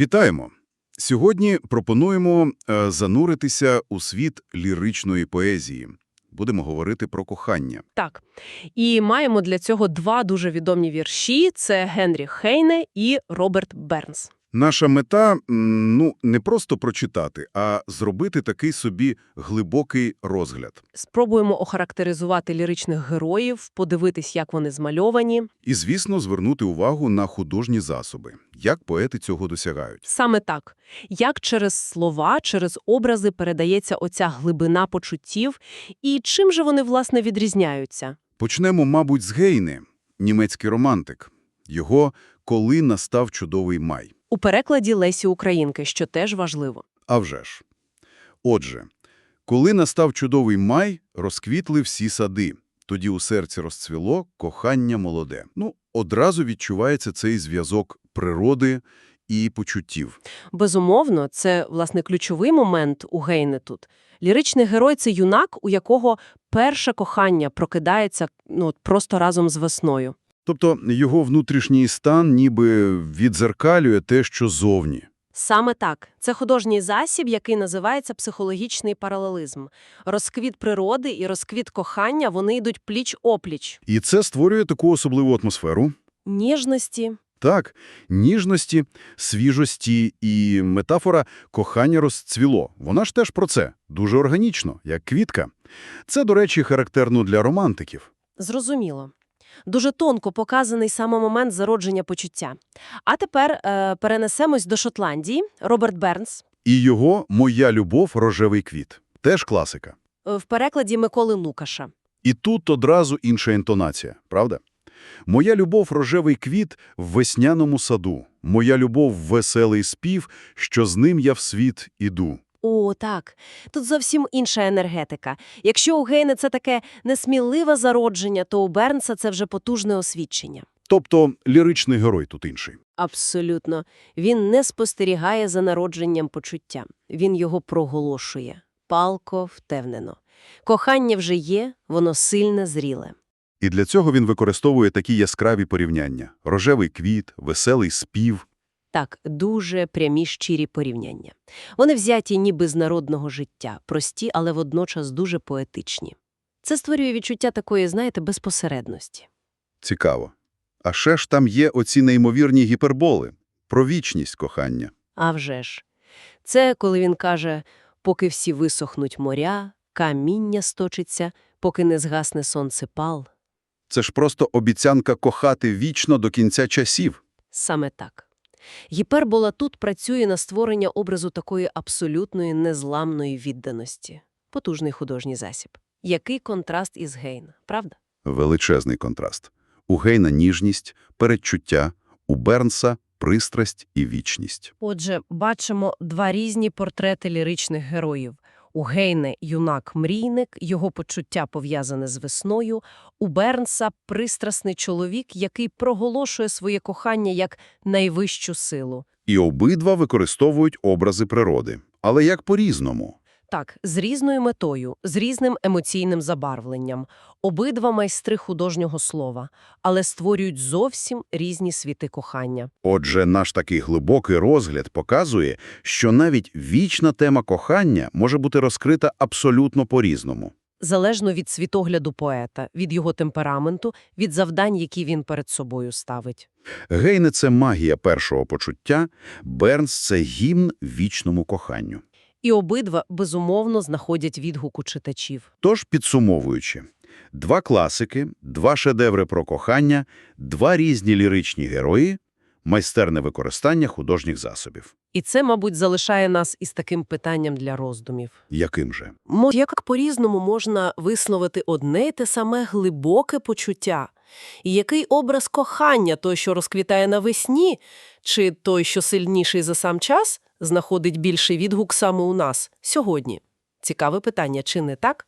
Вітаємо! Сьогодні пропонуємо е, зануритися у світ ліричної поезії. Будемо говорити про кохання. Так. І маємо для цього два дуже відомі вірші – це Генрі Хейне і Роберт Бернс. Наша мета ну не просто прочитати, а зробити такий собі глибокий розгляд. Спробуємо охарактеризувати ліричних героїв, подивитись, як вони змальовані. І, звісно, звернути увагу на художні засоби. Як поети цього досягають. Саме так. Як через слова, через образи передається оця глибина почуттів, і чим же вони, власне, відрізняються? Почнемо, мабуть, з Гейне, німецький романтик. Його «Коли настав чудовий май». У перекладі Лесі Українки, що теж важливо. А вже ж. Отже, коли настав чудовий май, розквітли всі сади. Тоді у серці розцвіло кохання молоде. Ну, одразу відчувається цей зв'язок природи і почуттів. Безумовно, це, власне, ключовий момент у Гейне тут. Ліричний герой – це юнак, у якого перше кохання прокидається ну, просто разом з весною. Тобто його внутрішній стан ніби відзеркалює те, що зовні. Саме так. Це художній засіб, який називається психологічний паралелізм. Розквіт природи і розквіт кохання, вони йдуть пліч-опліч. І це створює таку особливу атмосферу. Ніжності. Так, ніжності, свіжості і метафора «кохання розцвіло». Вона ж теж про це. Дуже органічно, як квітка. Це, до речі, характерно для романтиків. Зрозуміло. Дуже тонко показаний саме момент зародження почуття. А тепер е, перенесемось до Шотландії. Роберт Бернс. І його «Моя любов – рожевий квіт». Теж класика. е, В перекладі Миколи Лукаша. І тут одразу інша інтонація, правда? «Моя любов – рожевий квіт в весняному саду. Моя любов – веселий спів, що з ним я в світ іду». О, так. Тут зовсім інша енергетика. Якщо у Гейне це таке несміливе зародження, то у Бернса це вже потужне освідчення. Тобто ліричний герой тут інший. Абсолютно. Він не спостерігає за народженням почуття. Він його проголошує. Палко, втевнено. Кохання вже є, воно сильне, зріле. І для цього він використовує такі яскраві порівняння. Рожевий квіт, веселий спів. Так, дуже прямі щирі порівняння. Вони взяті ніби з народного життя, прості, але водночас дуже поетичні. Це створює відчуття такої, знаєте, безпосередності. Цікаво. А ще ж там є оці неймовірні гіперболи. Про вічність кохання. А вже ж. Це коли він каже, поки всі висохнуть моря, каміння сточиться, поки не згасне сонцепал. Це ж просто обіцянка кохати вічно до кінця часів. Саме так. Гіпербола тут працює на створення образу такої абсолютної незламної відданості. Потужний художній засіб. Який контраст із Гейна, правда? Величезний контраст. У Гейна – ніжність, передчуття, у Бернса – пристрасть і вічність. Отже, бачимо два різні портрети ліричних героїв. У Гейне – юнак-мрійник, його почуття пов'язане з весною. У Бернса – пристрасний чоловік, який проголошує своє кохання як найвищу силу. І обидва використовують образи природи. Але як по-різному. Так, з різною метою, з різним емоційним забарвленням. Обидва майстри художнього слова, але створюють зовсім різні світи кохання. Отже, наш такий глибокий розгляд показує, що навіть вічна тема кохання може бути розкрита абсолютно по-різному. Залежно від світогляду поета, від його темпераменту, від завдань, які він перед собою ставить. Гейне – це магія першого почуття, Бернс – це гімн вічному коханню. І обидва, безумовно, знаходять відгук у читачів. Тож, підсумовуючи, два класики, два шедеври про кохання, два різні ліричні герої, майстерне використання художніх засобів. І це, мабуть, залишає нас із таким питанням для роздумів. Яким же? Мо як по-різному можна висловити одне й те саме глибоке почуття? І який образ кохання, той, що розквітає навесні, чи той, що сильніший за сам час, знаходить більший відгук саме у нас, сьогодні? Цікаве питання, чи не так?